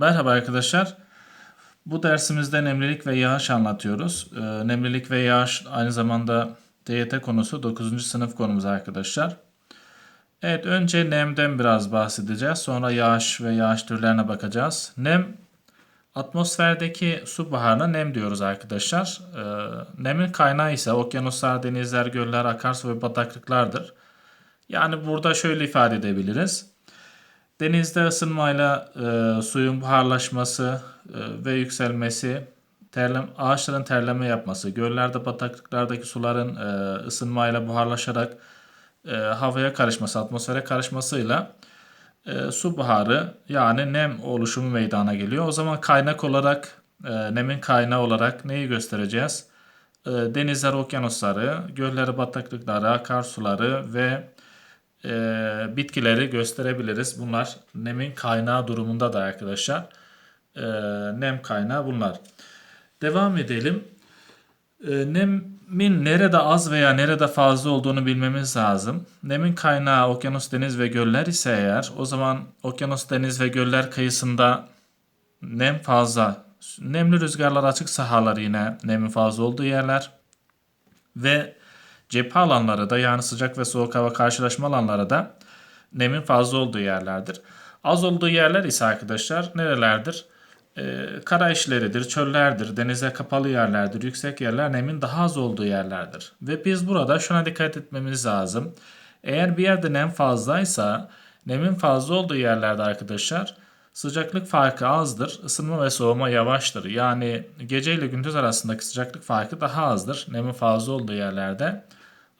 Merhaba arkadaşlar. Bu dersimizde nemlilik ve yağış anlatıyoruz. Ee, nemlilik ve yağış aynı zamanda TYT konusu 9. sınıf konumuz arkadaşlar. Evet önce nemden biraz bahsedeceğiz. Sonra yağış ve yağış türlerine bakacağız. Nem atmosferdeki su buharına nem diyoruz arkadaşlar. Ee, nemin kaynağı ise okyanuslar, denizler, göller, akarsu ve bataklıklardır. Yani burada şöyle ifade edebiliriz. Denizde ısınmayla e, suyun buharlaşması e, ve yükselmesi, terlem, ağaçların terleme yapması, göllerde, bataklıklardaki suların e, ısınmayla buharlaşarak e, havaya karışması, atmosfere karışmasıyla e, su buharı yani nem oluşumu meydana geliyor. O zaman kaynak olarak, e, nemin kaynağı olarak neyi göstereceğiz? E, denizler, okyanusları, gölleri, bataklıkları, akarsuları ve e, bitkileri gösterebiliriz. Bunlar nemin kaynağı durumunda da arkadaşlar. E, nem kaynağı bunlar. Devam edelim. E, nemin nerede az veya nerede fazla olduğunu bilmemiz lazım. Nemin kaynağı okyanus, deniz ve göller ise eğer o zaman okyanus, deniz ve göller kıyısında nem fazla. Nemli rüzgarlar açık sahalar yine nemin fazla olduğu yerler. Ve cephe alanları da yani sıcak ve soğuk hava karşılaşma alanları da nemin fazla olduğu yerlerdir. Az olduğu yerler ise arkadaşlar nerelerdir? Ee, kara işleridir, çöllerdir, denize kapalı yerlerdir, yüksek yerler nemin daha az olduğu yerlerdir. Ve biz burada şuna dikkat etmemiz lazım. Eğer bir yerde nem fazlaysa nemin fazla olduğu yerlerde arkadaşlar sıcaklık farkı azdır, ısınma ve soğuma yavaştır. Yani gece ile gündüz arasındaki sıcaklık farkı daha azdır nemin fazla olduğu yerlerde.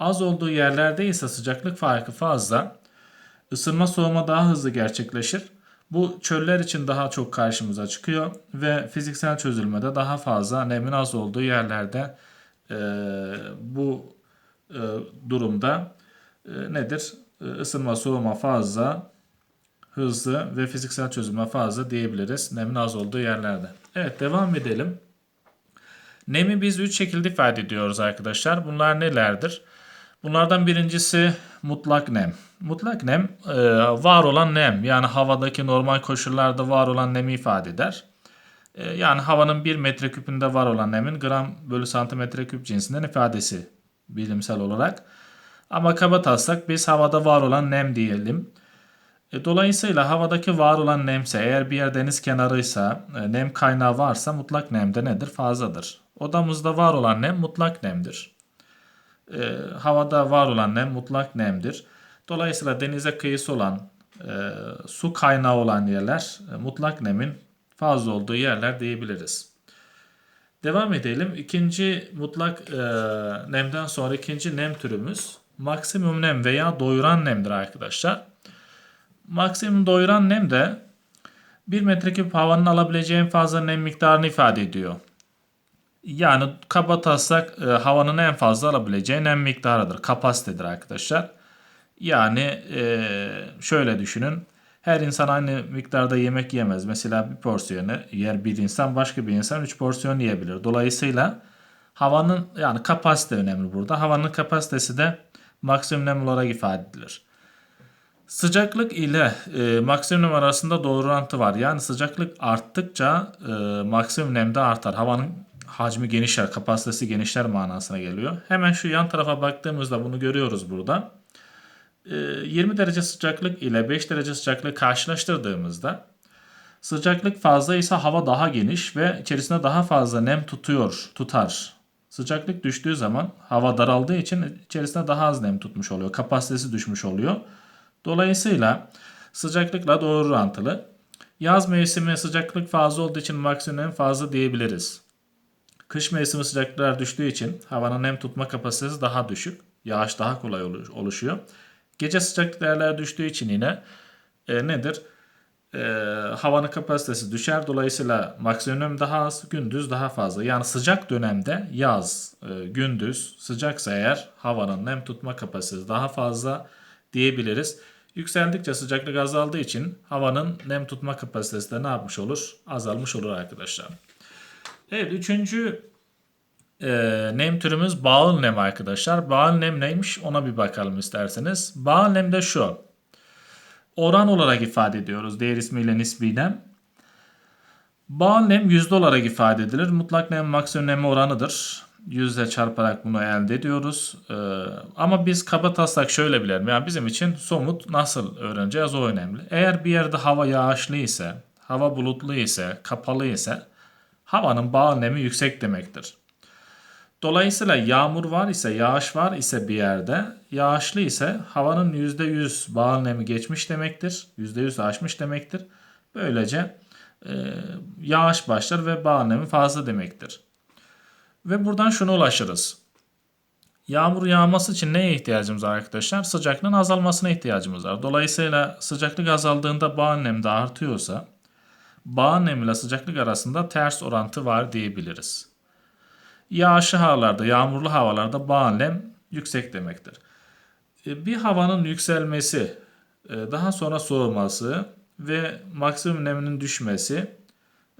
Az olduğu yerlerde ise sıcaklık farkı fazla. Isınma soğuma daha hızlı gerçekleşir. Bu çöller için daha çok karşımıza çıkıyor ve fiziksel çözülmede daha fazla nemin az olduğu yerlerde e, bu e, durumda e, nedir? E, ısınma soğuma fazla, hızlı ve fiziksel çözülme fazla diyebiliriz nemin az olduğu yerlerde. Evet devam edelim. Nemi biz üç şekilde ifade ediyoruz arkadaşlar. Bunlar nelerdir? Bunlardan birincisi mutlak nem. Mutlak nem e, var olan nem yani havadaki normal koşullarda var olan nemi ifade eder. E, yani havanın 1 metreküpünde var olan nemin gram bölü santimetre küp cinsinden ifadesi bilimsel olarak. Ama kaba taslak biz havada var olan nem diyelim. E, dolayısıyla havadaki var olan nemse eğer bir yer deniz kenarıysa nem kaynağı varsa mutlak nemde nedir? Fazladır. Odamızda var olan nem mutlak nemdir e, havada var olan nem mutlak nemdir. Dolayısıyla denize kıyısı olan, e, su kaynağı olan yerler e, mutlak nemin fazla olduğu yerler diyebiliriz. Devam edelim. İkinci mutlak e, nemden sonra ikinci nem türümüz maksimum nem veya doyuran nemdir arkadaşlar. Maksimum doyuran nem de 1 metreküp havanın alabileceği en fazla nem miktarını ifade ediyor. Yani kaba taslak e, havanın en fazla alabileceği nem miktarıdır. Kapasitedir arkadaşlar. Yani e, şöyle düşünün. Her insan aynı miktarda yemek yemez. Mesela bir porsiyonu yer bir insan başka bir insan 3 porsiyon yiyebilir. Dolayısıyla havanın yani kapasite önemli burada. Havanın kapasitesi de maksimum nem olarak ifade edilir. Sıcaklık ile e, maksimum arasında doğru orantı var. Yani sıcaklık arttıkça e, maksimum nem de artar. Havanın hacmi genişler, kapasitesi genişler manasına geliyor. Hemen şu yan tarafa baktığımızda bunu görüyoruz burada. 20 ee, derece sıcaklık ile 5 derece sıcaklığı karşılaştırdığımızda sıcaklık fazla ise hava daha geniş ve içerisinde daha fazla nem tutuyor, tutar. Sıcaklık düştüğü zaman hava daraldığı için içerisinde daha az nem tutmuş oluyor. Kapasitesi düşmüş oluyor. Dolayısıyla sıcaklıkla doğru orantılı. Yaz mevsimi sıcaklık fazla olduğu için maksimum fazla diyebiliriz. Kış mevsimi sıcaklıklar düştüğü için havanın nem tutma kapasitesi daha düşük. Yağış daha kolay oluşuyor. Gece sıcaklık değerleri düştüğü için yine e, nedir? E, havanın kapasitesi düşer. Dolayısıyla maksimum daha az, gündüz daha fazla. Yani sıcak dönemde yaz, e, gündüz sıcaksa eğer havanın nem tutma kapasitesi daha fazla diyebiliriz. Yükseldikçe sıcaklık azaldığı için havanın nem tutma kapasitesi de ne yapmış olur? Azalmış olur arkadaşlar. Evet üçüncü e, nem türümüz bağıl nem arkadaşlar. Bağıl nem neymiş ona bir bakalım isterseniz. Bağıl nem de şu. Oran olarak ifade ediyoruz diğer ismiyle nisbi nem. Bağ nem yüzde olarak ifade edilir. Mutlak nem maksimum nem oranıdır. Yüzle çarparak bunu elde ediyoruz. Ee, ama biz kaba taslak şöyle bilelim. Yani bizim için somut nasıl öğreneceğiz o önemli. Eğer bir yerde hava yağışlı ise, hava bulutlu ise, kapalı ise havanın bağ nemi yüksek demektir. Dolayısıyla yağmur var ise, yağış var ise bir yerde, yağışlı ise havanın %100 bağ nemi geçmiş demektir. %100 aşmış demektir. Böylece e, yağış başlar ve bağ nemi fazla demektir. Ve buradan şuna ulaşırız. Yağmur yağması için neye ihtiyacımız var arkadaşlar? Sıcaklığın azalmasına ihtiyacımız var. Dolayısıyla sıcaklık azaldığında bağ nem de artıyorsa bağ nem ile sıcaklık arasında ters orantı var diyebiliriz. Yağışlı havalarda, yağmurlu havalarda bağ nem yüksek demektir. E, bir havanın yükselmesi, e, daha sonra soğuması ve maksimum neminin düşmesi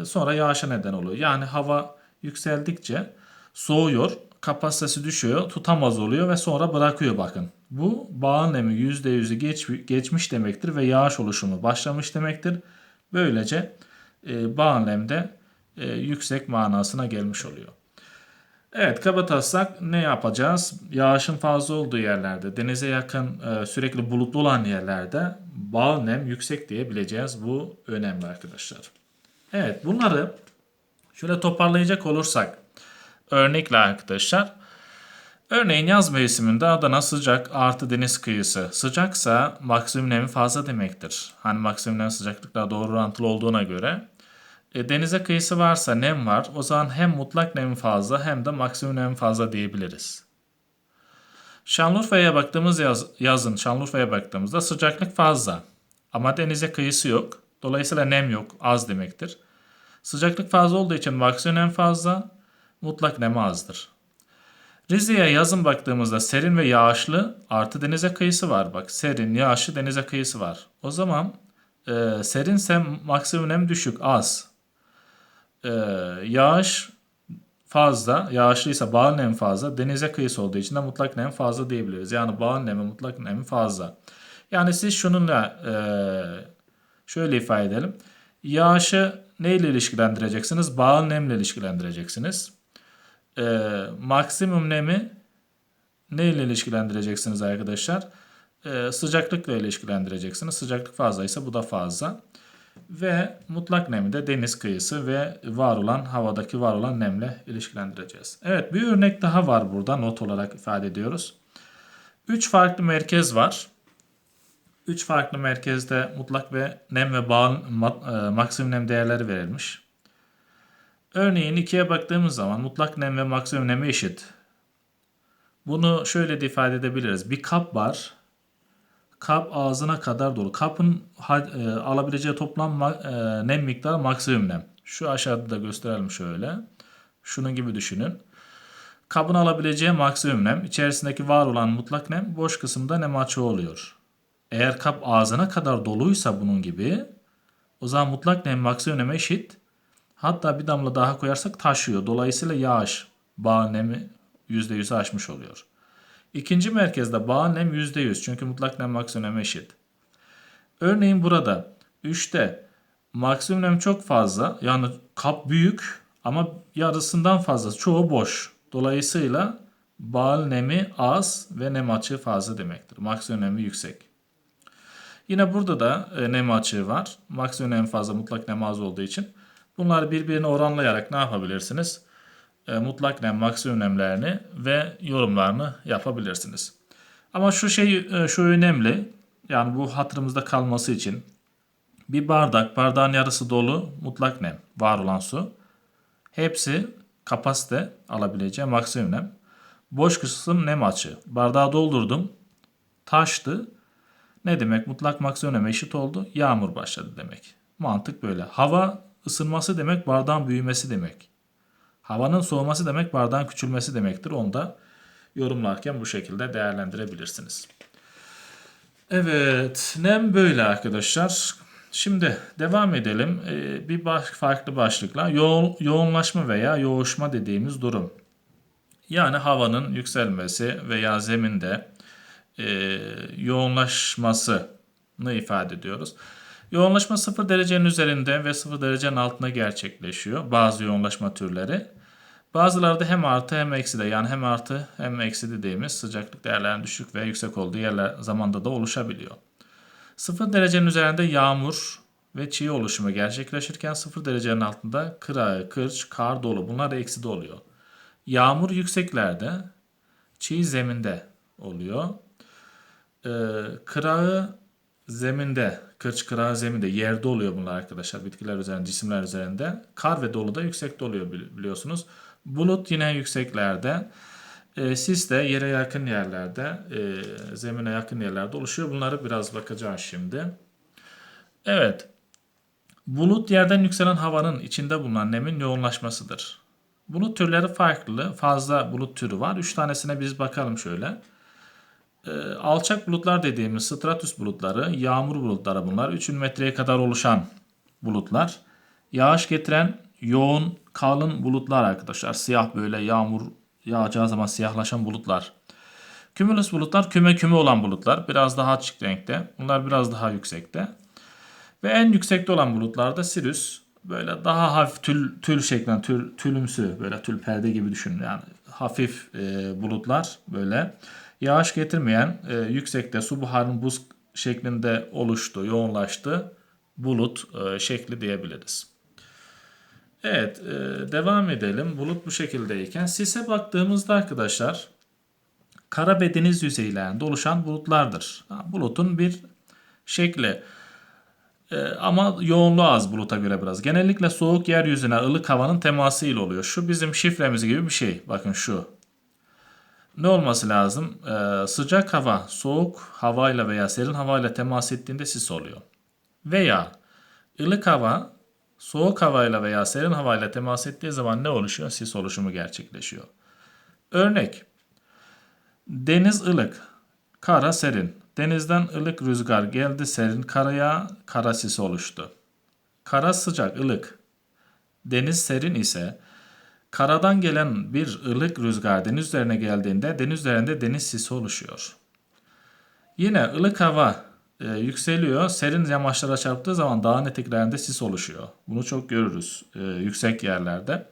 e, sonra yağışa neden oluyor. Yani hava yükseldikçe soğuyor, kapasitesi düşüyor, tutamaz oluyor ve sonra bırakıyor bakın. Bu bağın nemi %100'ü geç, geçmiş demektir ve yağış oluşumu başlamış demektir. Böylece e, bağın nem de e, yüksek manasına gelmiş oluyor. Evet kabataslak ne yapacağız? Yağışın fazla olduğu yerlerde, denize yakın e, sürekli bulutlu olan yerlerde bağ nem yüksek diyebileceğiz. Bu önemli arkadaşlar. Evet bunları şöyle toparlayacak olursak örnekle arkadaşlar. Örneğin yaz mevsiminde Adana sıcak artı deniz kıyısı. Sıcaksa maksimum nemi fazla demektir. Hani maksimum nem sıcaklıkla doğru orantılı olduğuna göre. E, denize kıyısı varsa nem var. O zaman hem mutlak nem fazla hem de maksimum nem fazla diyebiliriz. Şanlıurfa'ya baktığımız yaz, yazın Şanlıurfa'ya baktığımızda sıcaklık fazla. Ama denize kıyısı yok. Dolayısıyla nem yok. Az demektir. Sıcaklık fazla olduğu için maksimum nem fazla. Mutlak nem azdır. Rize'ye yazın baktığımızda serin ve yağışlı artı denize kıyısı var. Bak serin, yağışlı denize kıyısı var. O zaman e, serinse maksimum nem düşük, az e, yağış fazla, yağışlıysa bağ nem fazla, denize kıyısı olduğu için de mutlak nem fazla diyebiliriz. Yani bağ nemi, mutlak nemi fazla. Yani siz şununla e, şöyle ifade edelim. Yağışı neyle ilişkilendireceksiniz? Bağ nemle ilişkilendireceksiniz. E, maksimum nemi neyle ilişkilendireceksiniz arkadaşlar? E, sıcaklıkla ilişkilendireceksiniz. Sıcaklık fazlaysa bu da fazla ve mutlak nemi de deniz kıyısı ve var olan havadaki var olan nemle ilişkilendireceğiz. Evet bir örnek daha var burada not olarak ifade ediyoruz. 3 farklı merkez var. 3 farklı merkezde mutlak ve nem ve bağın e, maksimum nem değerleri verilmiş. Örneğin 2'ye baktığımız zaman mutlak nem ve maksimum nemi eşit. Bunu şöyle de ifade edebiliriz. Bir kap var kap ağzına kadar dolu. Kapın e, alabileceği toplam e, nem miktarı maksimum nem. Şu aşağıda da gösterelim şöyle. Şunun gibi düşünün. Kabın alabileceği maksimum nem, içerisindeki var olan mutlak nem boş kısımda nem açığı oluyor. Eğer kap ağzına kadar doluysa bunun gibi o zaman mutlak nem maksimum neme eşit. Hatta bir damla daha koyarsak taşıyor. Dolayısıyla yağış bağ nemi %100'ü aşmış oluyor. İkinci merkezde bağ nem %100 çünkü mutlak nem maksimum nem eşit. Örneğin burada 3'te maksimum nem çok fazla yani kap büyük ama yarısından fazla çoğu boş. Dolayısıyla bağ nemi az ve nem açığı fazla demektir. Maksimum nemi yüksek. Yine burada da e, nem açığı var. Maksimum nem fazla mutlak nem az olduğu için. Bunları birbirine oranlayarak ne yapabilirsiniz? e, mutlak nem, maksimum nemlerini ve yorumlarını yapabilirsiniz. Ama şu şey e, şu önemli. Yani bu hatırımızda kalması için bir bardak, bardağın yarısı dolu mutlak nem, var olan su. Hepsi kapasite alabileceği maksimum nem. Boş kısım nem açığı. Bardağı doldurdum. Taştı. Ne demek? Mutlak maksimum nem eşit oldu. Yağmur başladı demek. Mantık böyle. Hava ısınması demek bardağın büyümesi demek. Havanın soğuması demek bardağın küçülmesi demektir. Onu da yorumlarken bu şekilde değerlendirebilirsiniz. Evet, nem böyle arkadaşlar. Şimdi devam edelim. Ee, bir farklı başlıkla Yo yoğunlaşma veya yoğuşma dediğimiz durum. Yani havanın yükselmesi veya zeminde e, yoğunlaşmasını ifade ediyoruz. Yoğunlaşma 0 derecenin üzerinde ve 0 derecenin altında gerçekleşiyor bazı yoğunlaşma türleri. Bazıları da hem artı hem eksi de yani hem artı hem eksi dediğimiz sıcaklık değerlerinin düşük ve yüksek olduğu yerler zamanda da oluşabiliyor. 0 derecenin üzerinde yağmur ve çiğ oluşumu gerçekleşirken 0 derecenin altında kırağı, kırç, kar dolu bunlar da eksi de oluyor. Yağmur yükseklerde, çiğ zeminde oluyor. Ee, kırağı zeminde, kırç kırağı zeminde yerde oluyor bunlar arkadaşlar. Bitkiler üzerinde, cisimler üzerinde. Kar ve dolu da yüksekte oluyor bili- biliyorsunuz. Bulut yine yükseklerde. E, sis de yere yakın yerlerde, e, zemine yakın yerlerde oluşuyor. Bunları biraz bakacağız şimdi. Evet. Bulut yerden yükselen havanın içinde bulunan nemin yoğunlaşmasıdır. Bulut türleri farklı. Fazla bulut türü var. Üç tanesine biz bakalım şöyle. Ee, alçak bulutlar dediğimiz stratüs bulutları, yağmur bulutları bunlar. 3000 metreye kadar oluşan bulutlar. Yağış getiren yoğun, kalın bulutlar arkadaşlar. Siyah böyle yağmur yağacağı zaman siyahlaşan bulutlar. Cumulus bulutlar küme küme olan bulutlar. Biraz daha açık renkte. Bunlar biraz daha yüksekte. Ve en yüksekte olan bulutlarda Sirius böyle daha hafif tül, tül şeklinde tül, tülümsü böyle tül perde gibi düşünün yani hafif e, bulutlar böyle yağış getirmeyen e, yüksekte su buharının buz şeklinde oluştu yoğunlaştı bulut e, şekli diyebiliriz. Evet e, devam edelim bulut bu şekildeyken sise baktığımızda arkadaşlar kara ve deniz yüzeylerinde oluşan bulutlardır. Bulutun bir şekli. Ee, ama yoğunluğu az buluta göre biraz. Genellikle soğuk yeryüzüne ılık havanın teması ile oluyor. Şu bizim şifremiz gibi bir şey. Bakın şu. Ne olması lazım? Ee, sıcak hava soğuk havayla veya serin havayla temas ettiğinde sis oluyor. Veya ılık hava soğuk havayla veya serin havayla temas ettiği zaman ne oluşuyor? Sis oluşumu gerçekleşiyor. Örnek. Deniz ılık, kara serin. Denizden ılık rüzgar geldi serin karaya, kara sis oluştu. Kara sıcak, ılık. Deniz serin ise karadan gelen bir ılık rüzgar deniz üzerine geldiğinde deniz üzerinde deniz sisi oluşuyor. Yine ılık hava e, yükseliyor. Serin yamaçlara çarptığı zaman dağın eteklerinde sis oluşuyor. Bunu çok görürüz e, yüksek yerlerde.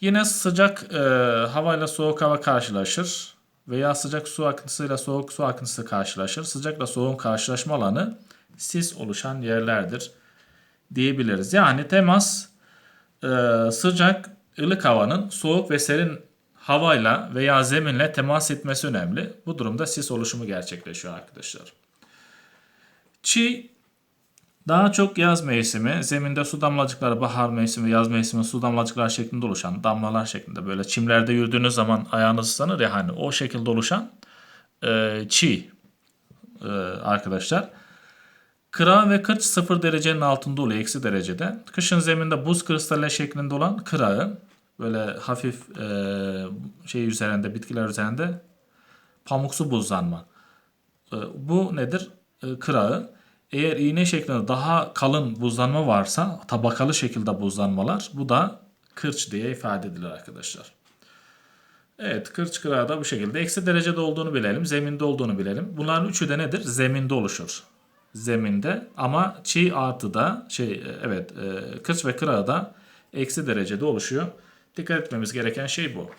Yine sıcak e, havayla soğuk hava karşılaşır veya sıcak su akıntısıyla soğuk su akıntısı karşılaşır. Sıcakla soğuğun karşılaşma alanı sis oluşan yerlerdir diyebiliriz. Yani temas e, sıcak ılık havanın soğuk ve serin havayla veya zeminle temas etmesi önemli. Bu durumda sis oluşumu gerçekleşiyor arkadaşlar. Çiğ daha çok yaz mevsimi, zeminde su damlacıkları bahar mevsimi, yaz mevsimi su damlacıklar şeklinde oluşan, damlalar şeklinde böyle çimlerde yürüdüğünüz zaman ayağınız ıslanır ya hani o şekilde oluşan e, çiğ e, arkadaşlar. Kıra ve kırç 0 derecenin altında oluyor, eksi derecede. Kışın zeminde buz kristali şeklinde olan kırağı böyle hafif e, şey üzerinde, bitkiler üzerinde pamuksu buzlanma. E, bu nedir? E, kırağı. Eğer iğne şeklinde daha kalın buzlanma varsa tabakalı şekilde buzlanmalar bu da kırç diye ifade edilir arkadaşlar. Evet kırç kırağı da bu şekilde. Eksi derecede olduğunu bilelim. Zeminde olduğunu bilelim. Bunların üçü de nedir? Zeminde oluşur. Zeminde ama çiğ artı da şey evet e, kırç ve kırağı da eksi derecede oluşuyor. Dikkat etmemiz gereken şey bu.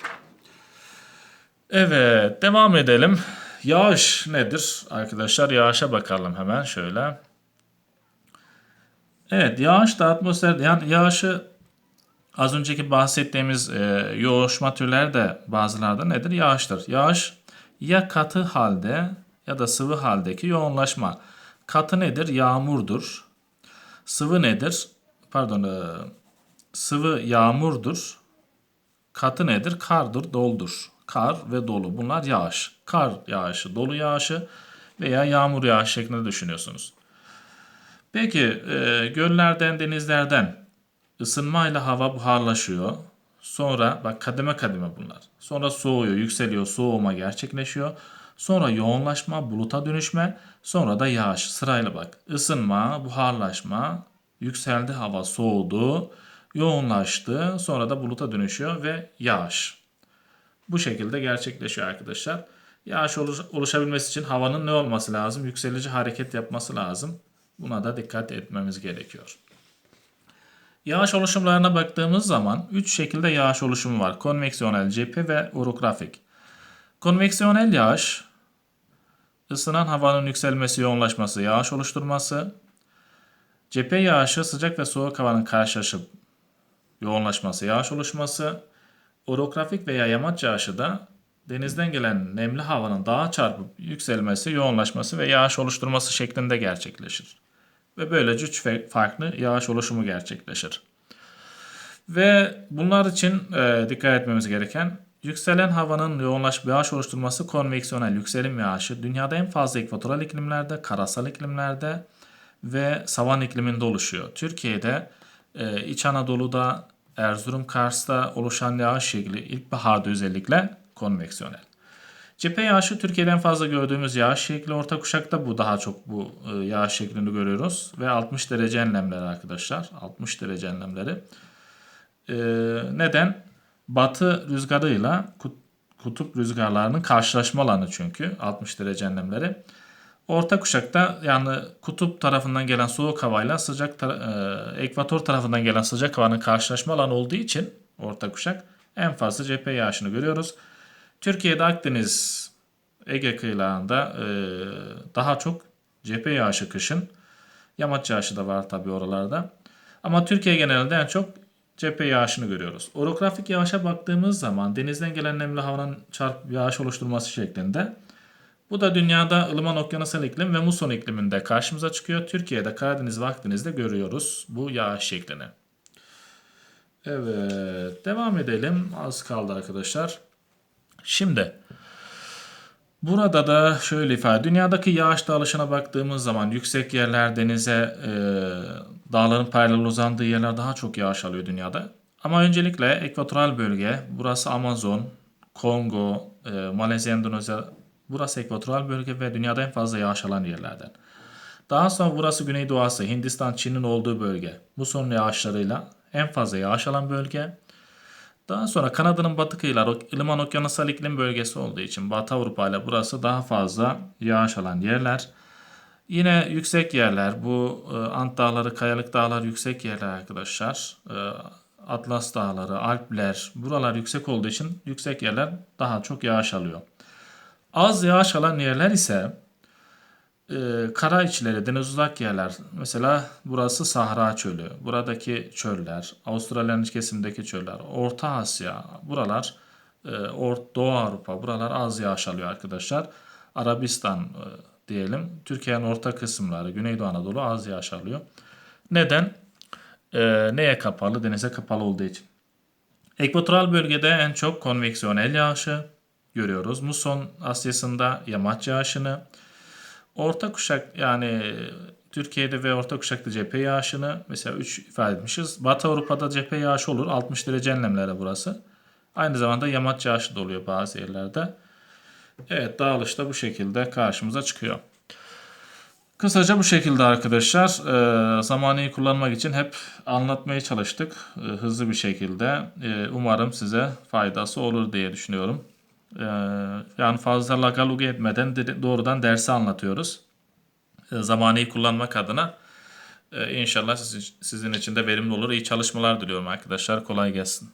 Evet devam edelim. Yağış nedir arkadaşlar? Yağışa bakalım hemen şöyle. Evet yağış da atmosfer yani yağışı az önceki bahsettiğimiz e, yoğuşma türleri de bazılarda nedir? Yağıştır. Yağış ya katı halde ya da sıvı haldeki yoğunlaşma. Katı nedir? Yağmurdur. Sıvı nedir? Pardon e, sıvı yağmurdur. Katı nedir? Kardır, doldur. Kar ve dolu bunlar yağış. Kar yağışı, dolu yağışı veya yağmur yağışı şeklinde düşünüyorsunuz. Peki e, göllerden, denizlerden ısınmayla hava buharlaşıyor. Sonra bak kademe kademe bunlar. Sonra soğuyor, yükseliyor, soğuma gerçekleşiyor. Sonra yoğunlaşma, buluta dönüşme, sonra da yağış. Sırayla bak. Isınma, buharlaşma, yükseldi hava, soğudu, yoğunlaştı, sonra da buluta dönüşüyor ve yağış. Bu şekilde gerçekleşiyor arkadaşlar. Yağış oluş- oluşabilmesi için havanın ne olması lazım? Yükselici hareket yapması lazım. Buna da dikkat etmemiz gerekiyor. Yağış oluşumlarına baktığımız zaman 3 şekilde yağış oluşumu var. Konveksiyonel, cephe ve orografik. Konveksiyonel yağış ısınan havanın yükselmesi, yoğunlaşması, yağış oluşturması. Cephe yağışı sıcak ve soğuk havanın karşılaşıp yoğunlaşması, yağış oluşması. Orografik veya yamaç yağışı da denizden gelen nemli havanın dağa çarpıp yükselmesi, yoğunlaşması ve yağış oluşturması şeklinde gerçekleşir. Ve böylece üç farklı yağış oluşumu gerçekleşir. Ve bunlar için e, dikkat etmemiz gereken yükselen havanın yoğunlaşıp yağış oluşturması konveksiyonel yükselim yağışı dünyada en fazla ekvatoral iklimlerde, karasal iklimlerde ve savan ikliminde oluşuyor. Türkiye'de e, İç Anadolu'da, Erzurum, Kars'ta oluşan yağış şekli ilkbaharda özellikle konveksiyonel. Cephe yağışı Türkiye'den fazla gördüğümüz yağış şekli. Orta kuşakta bu daha çok bu e, yağış şeklini görüyoruz. Ve 60 derece enlemleri arkadaşlar. 60 derece enlemleri. E, neden? Batı rüzgarıyla kut- kutup rüzgarlarının karşılaşma alanı çünkü 60 derece enlemleri. Orta kuşakta yani kutup tarafından gelen soğuk havayla sıcak tara- e, ekvator tarafından gelen sıcak havanın karşılaşma alanı olduğu için orta kuşak en fazla cephe yağışını görüyoruz. Türkiye'de Akdeniz, Ege kıyılarında e, daha çok cephe yağışı kışın. Yamaç yağışı da var tabi oralarda. Ama Türkiye genelinde en çok cephe yağışını görüyoruz. Orografik yağışa baktığımız zaman denizden gelen nemli havanın çarpıp yağış oluşturması şeklinde. Bu da dünyada ılıman okyanusal iklim ve muson ikliminde karşımıza çıkıyor. Türkiye'de Karadeniz ve Akdeniz'de görüyoruz bu yağış şeklini. Evet, devam edelim. Az kaldı arkadaşlar. Şimdi burada da şöyle ifade. Dünyadaki yağış dağılışına baktığımız zaman yüksek yerler denize, e, dağların paralel uzandığı yerler daha çok yağış alıyor dünyada. Ama öncelikle ekvatoral bölge, burası Amazon, Kongo, e, Malezya, Endonezya, burası ekvatoral bölge ve dünyada en fazla yağış alan yerlerden. Daha sonra burası Güneydoğu Asya, Hindistan, Çin'in olduğu bölge. Muson yağışlarıyla en fazla yağış alan bölge. Daha sonra Kanada'nın batı kıyıları ılıman okyanusal iklim bölgesi olduğu için Batı Avrupa ile burası daha fazla yağış alan yerler. Yine yüksek yerler bu e, Ant Dağları, Kayalık Dağları yüksek yerler arkadaşlar. E, Atlas Dağları, Alpler buralar yüksek olduğu için yüksek yerler daha çok yağış alıyor. Az yağış alan yerler ise e, kara içleri, deniz uzak yerler. Mesela burası Sahra Çölü. Buradaki çöller, Avustralya'nın iç kesimindeki çöller, Orta Asya, buralar, e, Or- Doğu Avrupa, buralar az yağış alıyor arkadaşlar. Arabistan e, diyelim, Türkiye'nin orta kısımları, Güneydoğu Anadolu az yağış alıyor. Neden? E, neye kapalı? Denize kapalı olduğu için. Ekvatoral bölgede en çok konveksiyonel yağışı görüyoruz. Muson Asya'sında yamaç yağışını, Orta kuşak yani Türkiye'de ve orta kuşakta cephe yağışını mesela 3 ifade etmişiz. Batı Avrupa'da cephe yağışı olur. 60 derece enlemlere burası. Aynı zamanda yamaç yağışı da oluyor bazı yerlerde. Evet dağılış da bu şekilde karşımıza çıkıyor. Kısaca bu şekilde arkadaşlar. Ee, zamanı iyi kullanmak için hep anlatmaya çalıştık. Ee, hızlı bir şekilde. Ee, umarım size faydası olur diye düşünüyorum. Ee, yani fazla lagaluga etmeden doğrudan dersi anlatıyoruz. Ee, zamanı iyi kullanmak adına. Ee, inşallah sizin için de verimli olur. İyi çalışmalar diliyorum arkadaşlar. Kolay gelsin.